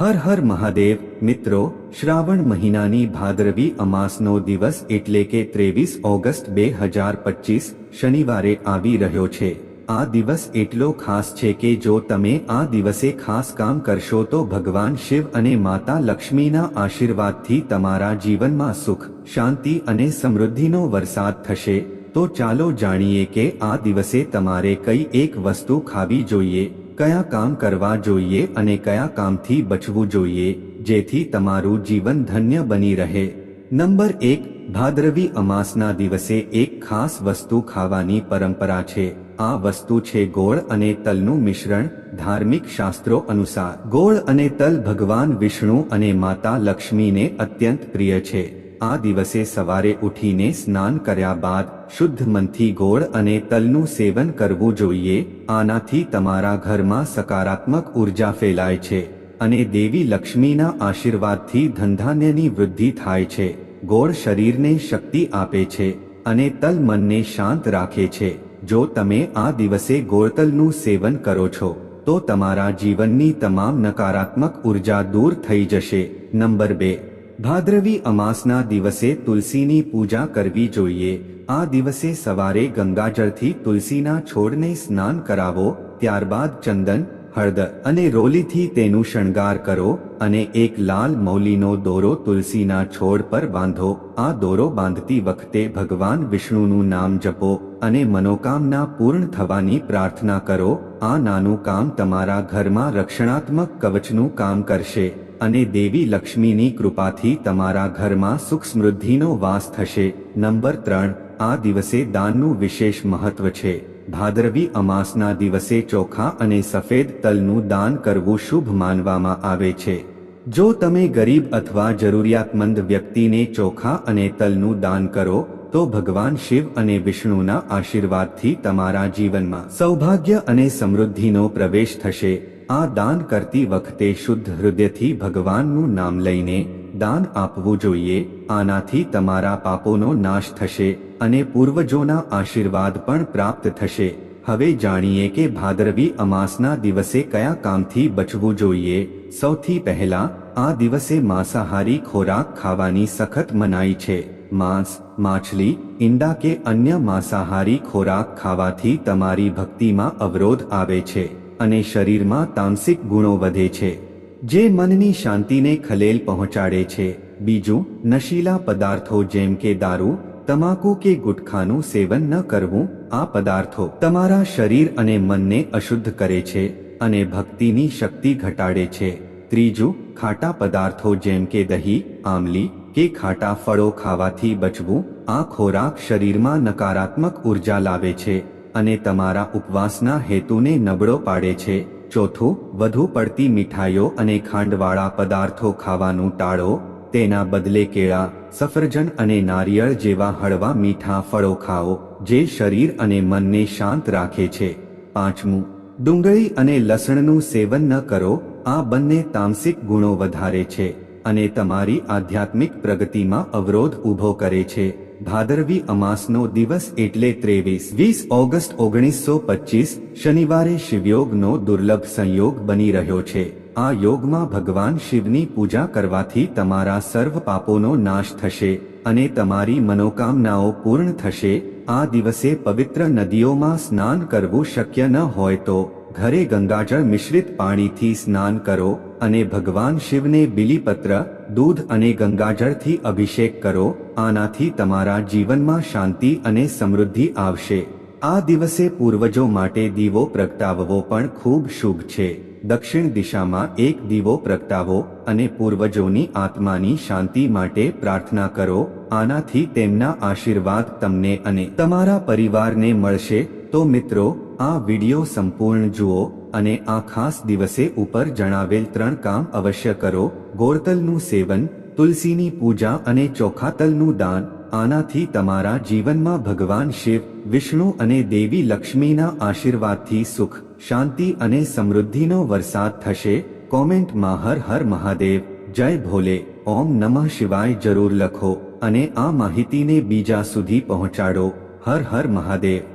હર હર મહાદેવ, મિત્રો, શ્રાવણ મહિનાની ભાદરવી અમાસનો દિવસ એટલે કે ત્રેવીસ ઓગસ્ટ બે હજાર પચીસ, શનિવારે આવી રહ્યો છે. આ દિવસ એટલો ખાસ છે કે જો તમે આ દિવસે ખાસ કામ કરશો તો ભગવાન શિવ અને માતા લક્ષ્મીના આશીર્વાદથી તમારા જીવનમાં સુખ, શાંતિ અને સમૃદ્ધિનો વરસાદ થશે. તો ચાલો જાણીએ કે આ દિવસે તમારે કઈ એક વસ્તુ ખાવી જોઈએ. કયા કામ કરવા જોઈએ અને કયા કામથી બચવું જોઈએ, જેથી તમારું જીવન ધન્ય બની રહે. નંબર એક, ભાદરવી અમાસના દિવસે એક ખાસ વસ્તુ ખાવાની પરંપરા છે. આ વસ્તુ છે ગોળ અને તલનું મિશ્રણ, ધાર્મિક શાસ્ત્રો અનુસાર. ગોળ અને તલ ભગવાન વિષ્ણુ અને માતા લક્ષ્મીને અત્યંત પ્રિય છે. આ દિવસે સવારે ઉઠીને સ્નાન કર્યા બાદ શુદ્ધ મનથી ગોળ અને તલનું સેવન કરવું જોઈએ. આનાથી તમારા ઘરમાં સકારાત્મક ઊર્જા ફેલાય છે અને દેવી લક્ષ્મીના આશીર્વાદથી ધંધાન્યની વૃદ્ધિ થાય છે. ગોળ શરીરને શક્તિ આપે છે અને તલ મનને શાંત રાખે છે. જો તમે આ દિવસે ગોળતલનું સેવન કરો છો, તો તમારા જીવનની તમામ નકારાત્મક ઊર્જા દૂર થઈ જશે. નંબર બે ભાદ્રવી અમાસના દિવસે તુલસીની પૂજા કરવી જોઈએ. આ દિવસે સવારે ગંગાજળથી તુલસીના છોડને સ્નાન કરાવો, ત્યારબાદ ચંદન હળદર અને રોલીથી તેનું શણગાર કરો અને એક લાલ મૌલીનો દોરો તુલસીના છોડ પર બાંધો. આ દોરો બાંધતી વખતે ભગવાન વિષ્ણુનું નામ જપો અને મનોકામના પૂર્ણ થવાની પ્રાર્થના કરો. આ નાનું કામ તમારા ઘરમાં રક્ષણાત્મક કવચનું કામ કરશે. અને દેવી લક્ષ્મીની કૃપાથી તમારા ઘરમાં સુખ સમૃદ્ધિનો વાસ થશે. નંબર ત્રણ, આ દિવસે દાનનું વિશેષ મહત્વ છે. ભાદરવી અમાસના દિવસે ચોખા અને સફેદ તલનું દાન કરવું શુભ માનવામાં આવે છે. જો તમે ગરીબ અથવા જરૂરિયાતમંદ વ્યક્તિને ચોખા અને તલનું દાન કરો, તો ભગવાન શિવ અને વિષ્ણુના આશીર્વાદથી તમારા જીવનમાં સૌભાગ્ય અને સમૃદ્ધિનો પ્રવેશ થશે. આ દાન કરતી વખતે શુદ્ધ હૃદયથી ભગવાનનું નામ લઈને દાન આપવું જોઈએ. આનાથી તમારા પાપોનો નાશ થશે અને પૂર્વજોના આશીર્વાદ પણ પ્રાપ્ત થશે. હવે જાણીએ કે ભાદરવી અમાસના દિવસે કયા કામથી બચવું જોઈએ. સૌથી પહેલા, આ દિવસે માંસાહારી ખોરાક ખાવાની સખત મનાઈ છે. માંસ, માછલી, ઈંડા કે અન્ય માંસાહારી ખોરાક ખાવાથી તમારી ભક્તિમાં અવરોધ આવે છે. અને શરીરમાં તામસિક ગુણો વધે છે, જે મનની શાંતિને ખલેલ પહોંચાડે છે. બીજું, નશીલા પદાર્થો જેમ કે દારૂ, તમાકુ કે ગુટખાનું સેવન ન કરવું, આ પદાર્થો તમારા શરીર અને મનને અશુદ્ધ કરે છે અને ભક્તિની શક્તિ ઘટાડે છે. ત્રીજું, ખાટા પદાર્થો જેમ કે દહીં આમલી કે ખાટા ફળો ખાવાથી બચવું, આ ખોરાક શરીરમાં નકારાત્મક ઊર્જા લાવે છે. અને તમારા ઉપવાસના હેતુને નબળો પાડે છે. ચોથું, વધુ પડતી મીઠાઈઓ અને ખાંડવાળા પદાર્થો ખાવાનું ટાળો. તેના બદલે કેળા, સફરજન અને નારિયેળ જેવા હળવા મીઠા ફળો ખાઓ, જે શરીર અને મનને શાંત રાખે છે. પાંચમું, ડુંગળી અને લસણનું સેવન ન કરો. આ બંને તામસિક ગુણો વધારે છે અને તમારી આધ્યાત્મિક પ્રગતિમાં અવરોધ ઊભો કરે છે. ભાદરવી અમાસનો દિવસ એટલે ત્રેવીસ વીસ ઓગસ્ટ ઓગણીસો પચીસ, શનિવારે શિવયોગનો દુર્લભ સંયોગ બની રહ્યો છે. આ યોગમાં ભગવાન શિવની પૂજા કરવાથી તમારા સર્વ પાપોનો નાશ થશે અને તમારી મનોકામનાઓ પૂર્ણ થશે. આ દિવસે પવિત્ર નદીઓમાં સ્નાન કરવું શક્ય ન હોય તો, ઘરે ગંગાજળ મિશ્રિત પાણીથી સ્નાન કરો. અને ભગવાન શિવને બિલીપત્ર, દૂધ અને ગંગાજળથી અભિષેક કરો, આનાથી તમારા જીવનમાં શાંતિ અને સમૃદ્ધિ આવશે. આ દિવસે પૂર્વજો માટે દીવો પ્રગટાવવો પણ ખૂબ શુભ છે. દક્ષિણ દિશામાં એક દીવો પ્રગટાવો અને પૂર્વજોની આત્માની શાંતિ માટે પ્રાર્થના કરો, આનાથી તેમના આશીર્વાદ તમને અને તમારા પરિવારને મળશે. તો મિત્રો, આ વિડિયો સંપૂર્ણ જુઓ. અને આ ખાસ દિવસે ઉપર જણાવેલ ત્રણ કામ અવશ્ય કરો. ગોળતલનું સેવન, તુલસીની પૂજા અને ચોખાતલનું દાન, આનાથી તમારા જીવનમાં ભગવાન શિવ, વિષ્ણુ અને દેવી લક્ષ્મીના આશીર્વાદથી સુખ, શાંતિ અને સમૃદ્ધિનો વરસાદ થશે. કોમેન્ટમાં હર હર મહાદેવ, જય ભોલે, ઓમ નમઃ શિવાય જરૂર લખો અને આ માહિતીને બીજા સુધી પહોંચાડો. હર હર મહાદેવ.